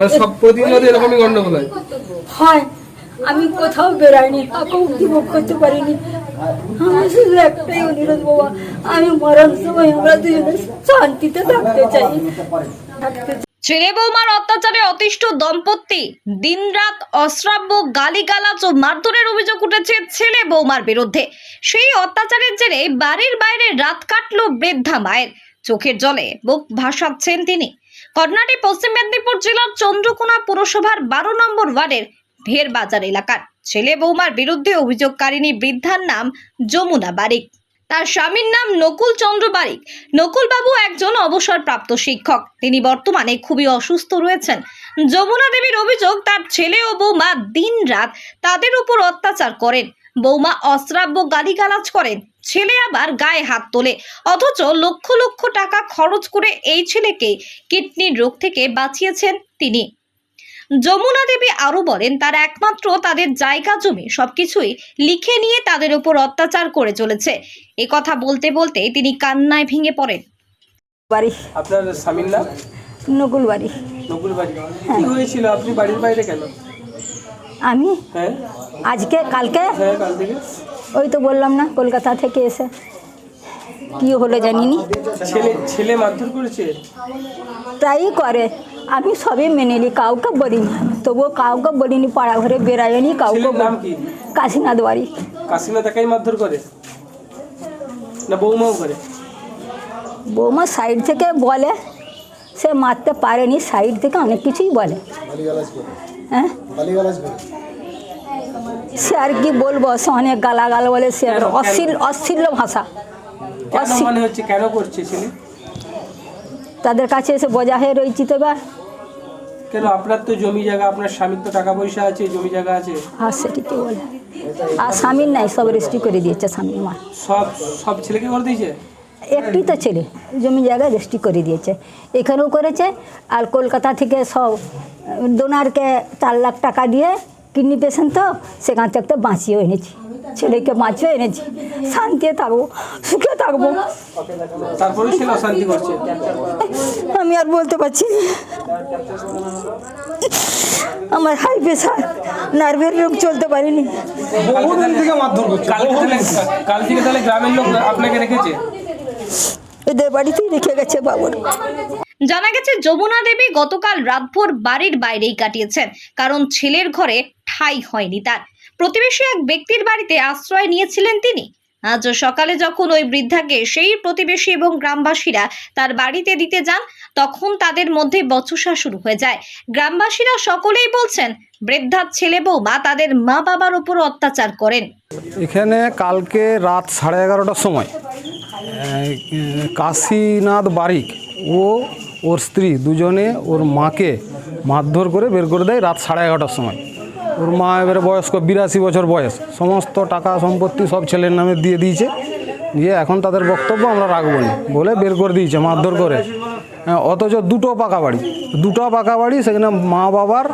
আর সব প্রতিনিয়ত এরকমই গন্ডগোল হয়। হয়। আমি কোথাও বেরাইনি কাউকে উদ্যোগ করতে পারিনি। আমার শুধু একটাই অনুরোধ বাবা আমি মরার সময় আমরা দুজনে শান্তিতে থাকতে চাই। ছেলে বৌমার অত্যাচারে অতিষ্ঠ দম্পতি দিনরাত অশ্রাব্য গালিগালাজ ও মারধরের অভিযোগ উঠেছে ছেলে বৌমার বিরুদ্ধে। সেই অত্যাচারের জেরে বাড়ির বাইরে রাত কাটল বৃদ্ধা মায়ের। চোখের জলে বুক ভাসাচ্ছেন তিনি। কর্ণাটী পশ্চিম মেদিনীপুর জেলার চন্দ্রকোনা পুরসভার বারো নম্বর ওয়ার্ডের ভেরবাজার এলাকার। ছেলে বৌমার বিরুদ্ধে অভিযোগকারিণী বৃদ্ধার নাম যমুনা বারিক। তার স্বামীর নাম নকুল চন্দ্র বারিক। নকুলবাবু একজন অবসরপ্রাপ্ত শিক্ষক। তিনি বর্তমানে খুবই অসুস্থ রয়েছেন। যমুনা দেবীর অভিযোগ, তার ছেলে ও বৌমা দিন রাত তাদের উপর অত্যাচার করেন। বৌমা অশ্রাব্য গালিগালাজ করেন ছেলে আবার গায়ে হাত তোলে। অথচ লক্ষ লক্ষ টাকা খরচ করে এই ছেলেকে কিডনির রোগ থেকে বাঁচিয়েছেন তিনি। যমুনা দেবী আরও বলেন তার একমাত্র তাদের জায়গা জমি সবকিছুই লিখে নিয়ে তাদের উপর অত্যাচার করে চলেছে। এ কথা বলতে বলতে তিনি কান্নায় ভেঙে পড়েন। বাড়ি। আপনার স্বামীর নাম? নকুল বাড়ি। নকুল বাড়ি। কি হয়েছিল? আপনি বাড়ির বাইরে কেন? আমি? হ্যাঁ। আজকে? কালকে? হ্যাঁ ওই তো বললাম না কলকাতা থেকে এসে। কি হলো জানিনি? ছেলে ছেলে মারধর করেছে? প্রায়ই করে। আমি সবই মেনে নিই কাউকে বলিনি। তবুও কাউকে বলিনি পাড়া ঘরে বেরাইনি কাউকে নাম কি? কাশীনাথ বাড়ি। কাসিমা তাকাই মারধর করে? না বৌমাও করে? বৌমা সাইড থেকে বলে সে মারতে পারেনি সাইড থেকে অনেক কিছুই বলে। হ্যাঁ? সে আর কি বলব সে অনেক গালাগাল বলে সে? অশ্লীল অশ্লীল ভাষা। তাদের কাছে এসে বোঝা হয়ে রয়েছি তো এবার। কেন? আপনার তো জমি জায়গা আপনার স্বামীর তো টাকা পয়সা আছে জমি জায়গা আছে। আর সে ঠিকই বলে? আর স্বামীর নাই সব রেজিস্ট্রি করে দিয়েছে স্বামী মা। সব সব ছেলেকে করে দিয়েছে? একটি তো ছেলে জমি জায়গা রেজিস্ট্রি করে দিয়েছে। এখানেও করেছে আর কলকাতা থেকে সব ডোনারকে চার লাখ টাকা দিয়ে কিডনি পেশেন্ট তো সেখান থেকে তো বাঁচিয়েও এনেছি। ছেলেকে বাঁচিয়েও এনেছি। শান্তিতে থাকব সুখে থাকব। আমি আর বলতে পারছি আমার হাই প্রেশার নার্ভের রোগ চলতে পারিনি। কাল থেকে তাহলে গ্রামের লোক আপনাকে রেখেছে? এদের বাড়িতেই রেখে গেছে বাবুর। জানা গেছে যমুনা দেবী গতকাল রাতভর বাড়ির বাইরেই কাটিয়েছেন কারণ ছেলের ঘরে ঠাঁই হয়নি তার। প্রতিবেশী এক ব্যক্তির বাড়িতে আশ্রয় নিয়েছিলেন তিনি। আজ সকালে যখন ওই বৃদ্ধাকে সেই প্রতিবেশী এবং গ্রামবাসীরা তার বাড়িতে দিতে যান তখন তাদের মধ্যে বচসা শুরু হয়ে যায়। গ্রামবাসীরা সকলেই বলছেন বৃদ্ধার ছেলে বউ বৌমা তাদের মা বাবার উপর অত্যাচার করেন। এখানে কালকে রাত সাড়ে এগারোটার সময় কাশীনাথ বারিক। ও ওর স্ত্রী দুজনে ওর মাকে মারধর করে বের করে দেয় রাত সাড়ে এগারোটার সময়। ওর মা এবারে বয়স্ক বিরাশি বছর বয়স। সমস্ত টাকা সম্পত্তি সব ছেলের নামে দিয়ে দিয়েছে। দিয়ে এখন তাদের বক্তব্য আমরা রাখব না। বলে বের করে দিয়েছে মারধর করে। হ্যাঁ, অথচ দুটো পাকা বাড়ি। দুটো পাকা বাড়ি সেখানে মা বাবার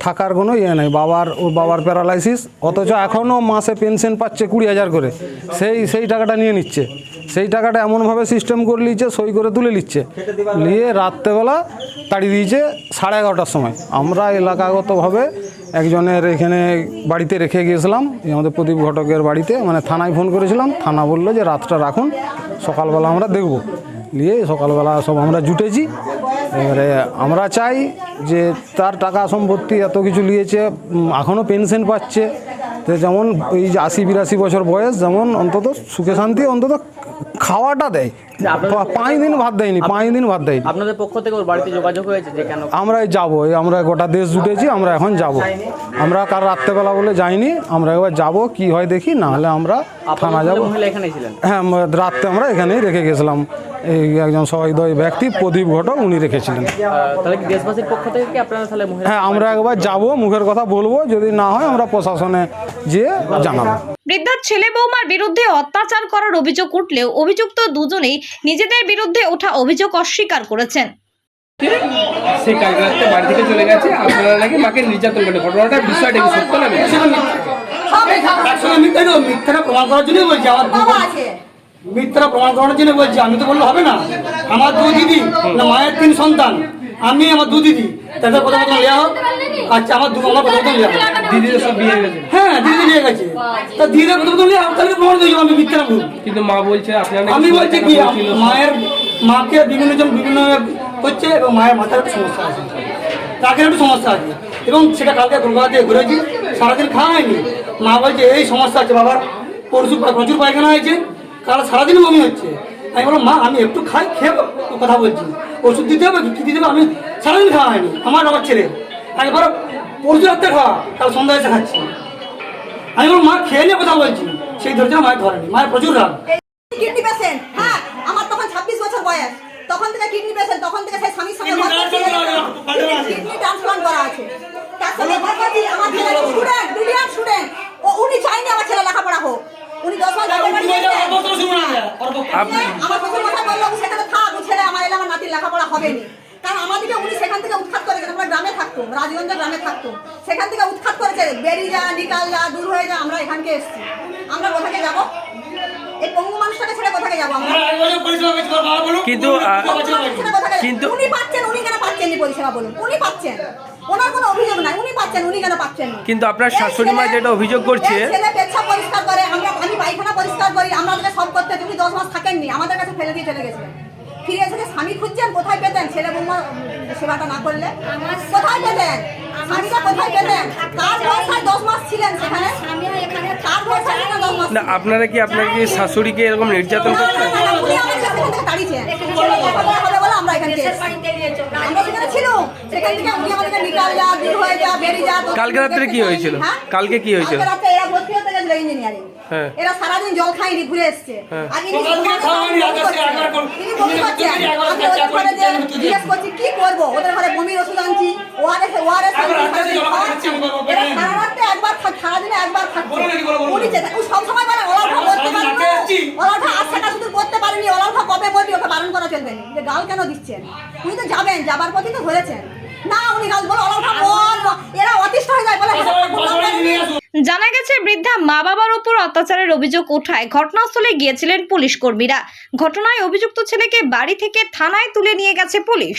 থাকার কোনো ইয়ে নেই। বাবার, ওর বাবার প্যারালাইসিস অথচ এখনও মাসে পেনশন পাচ্ছে কুড়ি হাজার করে। সেই সেই টাকাটা নিয়ে নিচ্ছে। সেই টাকাটা এমনভাবে সিস্টেম করে নিচ্ছে সই করে তুলে নিচ্ছে। নিয়ে রাত্রেবেলা তাড়িয়ে দিয়েছে সাড়ে এগারোটার সময়। আমরা এলাকাগতভাবে একজনের এখানে বাড়িতে রেখে গিয়েছিলাম আমাদের প্রদীপ ঘটকের বাড়িতে মানে থানায় ফোন করেছিলাম। থানা বলল যে, রাতটা রাখুন, সকালবেলা আমরা দেখব। নিয়ে সকালবেলা সব আমরা জুটেছি। এবারে আমরা চাই যে তার টাকা সম্পত্তি এত কিছু নিয়েছে এখনও পেনশন পাচ্ছে। যেমন ওই আশি বিরাশি বছর বয়স, যেমন অন্তত সুখে শান্তি, অন্তত খাওয়াটা দেয়। পাঁচ দিন ভাত দেয়নি পাঁচ দিন ভাত দেয়নি। আপনাদের পক্ষ থেকে ওর বাড়িতে যোগাযোগ হয়েছে যে কেন আমরা যাব আমরা গোটা দেশ জুটেছি আমরা এখন যাব। আমরা কার রাত্রেবেলা বলে যাইনি আমরা এবার যাব কি হয় দেখি না হলে আমরা থানা যাব। হ্যাঁ রাত্রে আমরা এখানেই রেখে গেছিলাম। এই একজন সহৃদয় ব্যক্তি প্রদীপ ঘটক উনি রেখেছিলেন। তাহলে কি দেশবাসীর পক্ষ থেকে কি আপনারা তাহলে মহিলা হ্যাঁ আমরা একবার যাব মুখের কথা বলব যদি না হয় আমরা প্রশাসনে যেয়ে জানাব। বৃদ্ধার ছেলে বৌমার বিরুদ্ধে অত্যাচার করার অভিযোগ উঠলেও অভিযুক্ত দুজনেই নিজেদের বিরুদ্ধে ওঠা অভিযোগ অস্বীকার করেছেন। সে কাল রাত্রে বাড়ি থেকে চলে গেছে আপনারা নাকি মাকে নির্যাতন করে ঘটনাটা বিষয়টা কি সত্য না মিথ্যা? মিথ্যা মিথ্যাটা প্রমাণ করার জন্যই বলছি আমার মিথ্যাটা প্রমাণ করার জন্য বলছি আমি তো বললে হবে না। আমার দু দিদি না মায়ের তিন সন্তান আমি আমার দু দিদি। তাদের কথা মতন নেওয়া হোক। আচ্ছা আমার দু আমার কথা মতন নেওয়া হোক। দিদিদের সব বিয়ে হয়ে গেছে। হ্যাঁ দিদি নিয়ে গেছে। তা তাহলে প্রমাণ আমি মিথ্যা বলব। কিন্তু মা বলছে আপনার আমি বলছি কি মায়ের মাকে বিভিন্ন জন বিভিন্ন হচ্ছে এবং মায়ের মাথার সমস্যা আছে। তাকে একটু সমস্যা আছে। এবং সেটা কালকে ঘুরেছি সারাদিন খাওয়া হয়নি। মা বলছে এই সমস্যা আছে বাবার পরশু প্রচুর পায়খানা হয়েছে কাল সারাদিন বমি হচ্ছে। আমি বললাম মা আমি একটু খাই খেয়ে কথা বলছি। ওষুধ দিতে হবে কি দিতে হবে? আমি সারাদিন খাওয়া হয়নি আমার আমার ছেলে। আমি বলো পরশু রাত্রে খাওয়া কাল সন্ধ্যা এসে খাচ্ছি। আমি বললাম মা খেয়ে নিয়ে কথা বলছি সেই ধরছে না মায়ের ধরেনি মায়ের প্রচুর রাগ। কিডনি পেশেন্ট হ্যাঁ আমার তখন ছাব্বিশ বছর বয়স। তখন থেকে কিডনি পেশেন্ট তখন থেকে সেই স্বামীর সঙ্গে কিডনি ট্রান্সপ্লান্ট করা আছে তার সঙ্গে ঘর আমার ছেলে স্টুডেন্ট ব্রিলিয়ান্ট স্টুডেন্ট ও উনি চাইনি আমার ছেলে লেখাপড়া হোক। উনি দশ মাস। আমার কথা বলল সেখানে থাক ছেলে আমার এলে আমার নাতির লেখাপড়া হবে না কারণ আমাদেরকে উনি সেখান থেকে উৎখাত করেছেন আমরা গ্রামে থাকতো রাজগঞ্জ গ্রামে থাকতো সেখান থেকে বেরিয়ে যা নিকাল যা দূর হয়ে যা আমরা এখানকে এসেছি। আমরা কোথাকে যাব? এই পঙ্গু মানুষটাকে ছেড়ে কোথাকে যাব আমরা? কিন্তু কিন্তু- কিন্তু উনি পাচ্ছেন উনি কেন পাচ্ছেন না পরিষেবা বলুন? উনি পাচ্ছেন। ওনার কোনো অভিযোগ নাই। উনি পাচ্ছেন উনি কেন পাচ্ছেন না? কিন্তু আপনার শাশুড়ি মা যেটা অভিযোগ করছে ছেলে পরিষ্কার করে আমরা আমি পায়খানা পরিষ্কার করি আমাদেরকে সব করতে তুমি দশ মাস থাকেননি আমাদের কাছে ফেলে দিয়ে চলে গেছিলেন ফিরে এসে স্বামী খুঁজছেন কোথায় পেতেন? ছেলে বৌমা সেবাটা না করলে? কোথায় পেতেন? স্বামীটা কোথায় পেতেন? মাস ছিলেন সেখানে না আপনারা কি আপনার কি শাশুড়িকে এরকম নির্যাতন করছেন হয়ে কালকে রাত্রে কি হয়েছিল? হ্যাঁ? কালকে কি হয়েছিল? এরা ভর্তি হতে গেছিল ইঞ্জিনিয়ারিং। হ্যাঁ। এরা সারাদিন জল খায়নি ঘুরে এসছে আর ইনি সকাল থেকে খাওয়া হয়নি, রাতে এসে একবার করে- ইনি বমি করছেন। ইনি একবার আমি ওদের ঘরে যে জিজ্ঞেস করছি কি করব ওদের ঘরে বমির ওষুধ আনছি ওআরএস ওআরএস একবার রাতে এসে জল খাচ্ছি, আমি বলব, এরা বেটাই। সারা রাত্রে একবার খাচ্ছে, সারাদিনে একবার খাচ্ছে বলো নাকি, বলো, বলো। উনি চেতা- ও সবসময় বলে ওলাঠা আমরা করতে সারাদিন পারব রাতে এসেছি। ওলাঠা আজ টাকা শুধু করতে পারেনি ওলাঠা কবে মরবি ওকে বারণ করা চলবে না যে গাল কেন দিচ্ছেন? উনি তো যাবেন যাবার পথে তো ধরেছেন। না উনি গাছ বলো এরা অতিষ্ঠ হয়ে যায় বলে জানা গেছে বৃদ্ধা মা বাবার উপর অত্যাচারের অভিযোগ উঠায় ঘটনাস্থলে গিয়েছিলেন পুলিশ কর্মীরা। ঘটনায় অভিযুক্ত ছেলেকে বাড়ি থেকে থানায় তুলে নিয়ে গেছে পুলিশ।